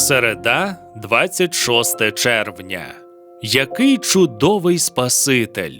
Середа, 26 червня. Який чудовий Спаситель!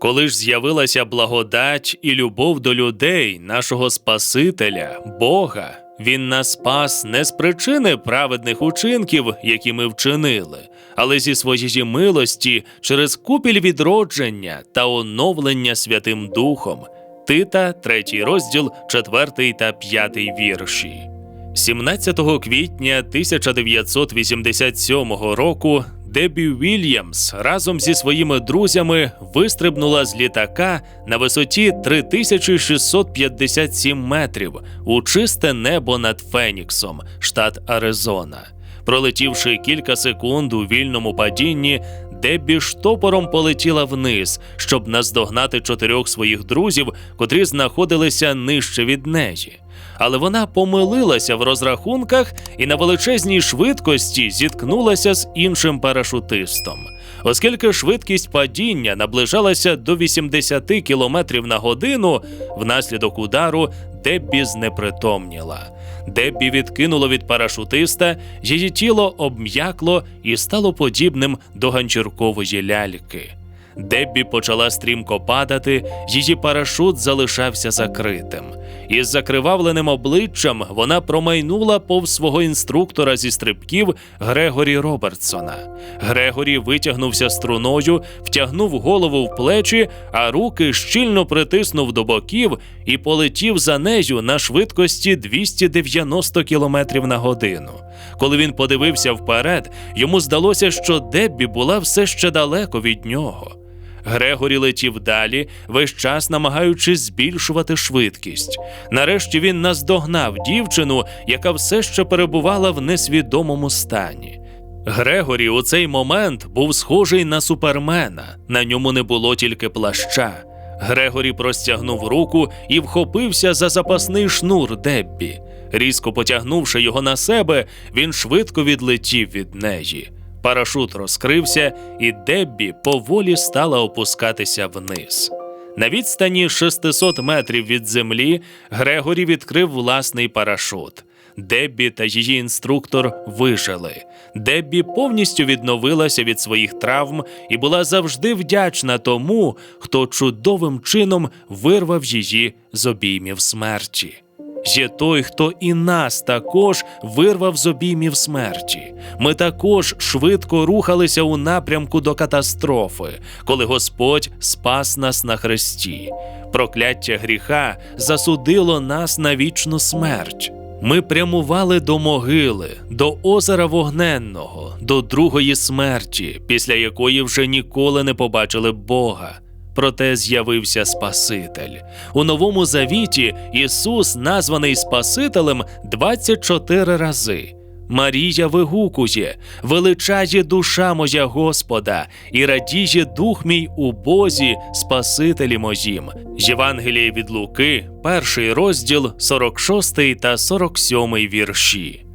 Коли ж з'явилася благодать і любов до людей, нашого Спасителя, Бога, Він нас спас не з причини праведних учинків, які ми вчинили, але зі своєї милості через купіль відродження та оновлення Святим Духом. Тита, 3 розділ, 4 та 5 вірші. 17 квітня 1987 року Дебі Вільямс разом зі своїми друзями вистрибнула з літака на висоті 3657 метрів у чисте небо над Феніксом, штат Аризона. Пролетівши кілька секунд у вільному падінні, Деббі штопором полетіла вниз, щоб наздогнати чотирьох своїх друзів, котрі знаходилися нижче від неї. Але вона помилилася в розрахунках і на величезній швидкості зіткнулася з іншим парашутистом. Оскільки швидкість падіння наближалася до 80 км на годину, внаслідок удару Деббі знепритомніла. Деббі відкинуло від парашутиста, її тіло обм'якло і стало подібним до ганчіркової ляльки. Деббі почала стрімко падати, її парашут залишався закритим. Із закривавленим обличчям вона промайнула повз свого інструктора зі стрибків Грегорі Робертсона. Грегорі витягнувся струною, втягнув голову в плечі, а руки щільно притиснув до боків і полетів за нею на швидкості 290 км на годину. Коли він подивився вперед, йому здалося, що Деббі була все ще далеко від нього. Грегорі летів далі, весь час намагаючись збільшувати швидкість. Нарешті він наздогнав дівчину, яка все ще перебувала в несвідомому стані. Грегорі у цей момент був схожий на супермена, на ньому не було тільки плаща. Грегорі простягнув руку і вхопився за запасний шнур Деббі. Різко потягнувши його на себе, він швидко відлетів від неї. Парашут розкрився, і Деббі поволі стала опускатися вниз. На відстані 600 метрів від землі Грегорі відкрив власний парашут. Деббі та її інструктор вижили. Деббі повністю відновилася від своїх травм і була завжди вдячна тому, хто чудовим чином вирвав її з обіймів смерті. Є той, хто і нас також вирвав з обіймів смерті. Ми також швидко рухалися у напрямку до катастрофи, коли Господь спас нас на хресті. Прокляття гріха засудило нас на вічну смерть. Ми прямували до могили, до озера Вогненного, до другої смерті, після якої вже ніколи не побачили Бога. Проте з'явився Спаситель. У новому завіті Ісус названий Спасителем 24 рази. Марія вигукує, величає душа моя Господа, і радіє дух мій у Бозі, Спасителі моїм. Євангеліє від Луки, перший розділ, 46 та 47 вірші.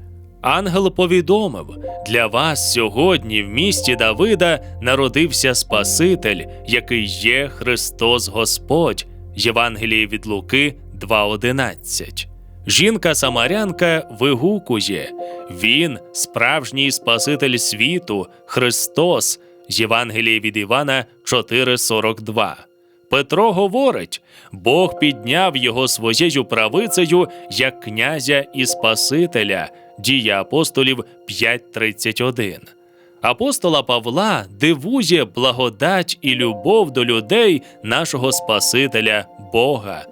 Ангел повідомив: для вас сьогодні в місті Давида народився Спаситель, який є Христос Господь. Євангеліє від Луки 2.11. Жінка Самарянка вигукує: Він справжній Спаситель світу, Христос. Євангеліє від Івана 4.42. Петро говорить: Бог підняв його своєю правицею як князя і Спасителя. Дія апостолів 5.31. Апостола Павла дивує благодать і любов до людей нашого Спасителя Бога.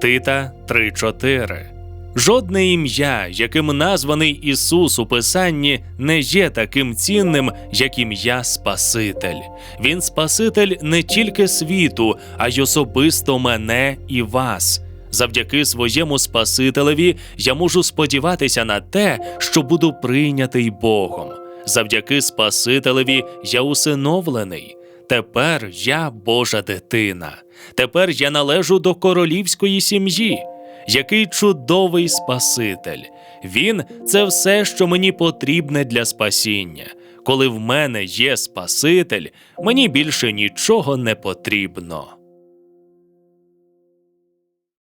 Тита 3.4. Жодне ім'я, яким названий Ісус у Писанні, не є таким цінним, як ім'я Спаситель. Він Спаситель не тільки світу, а й особисто мене і вас. Завдяки своєму Спасителеві я можу сподіватися на те, що буду прийнятий Богом. Завдяки Спасителеві я усиновлений. Тепер я Божа дитина. Тепер я належу до королівської сім'ї. Який чудовий Спаситель! Він це все, що мені потрібне для спасіння. Коли в мене є Спаситель, мені більше нічого не потрібно.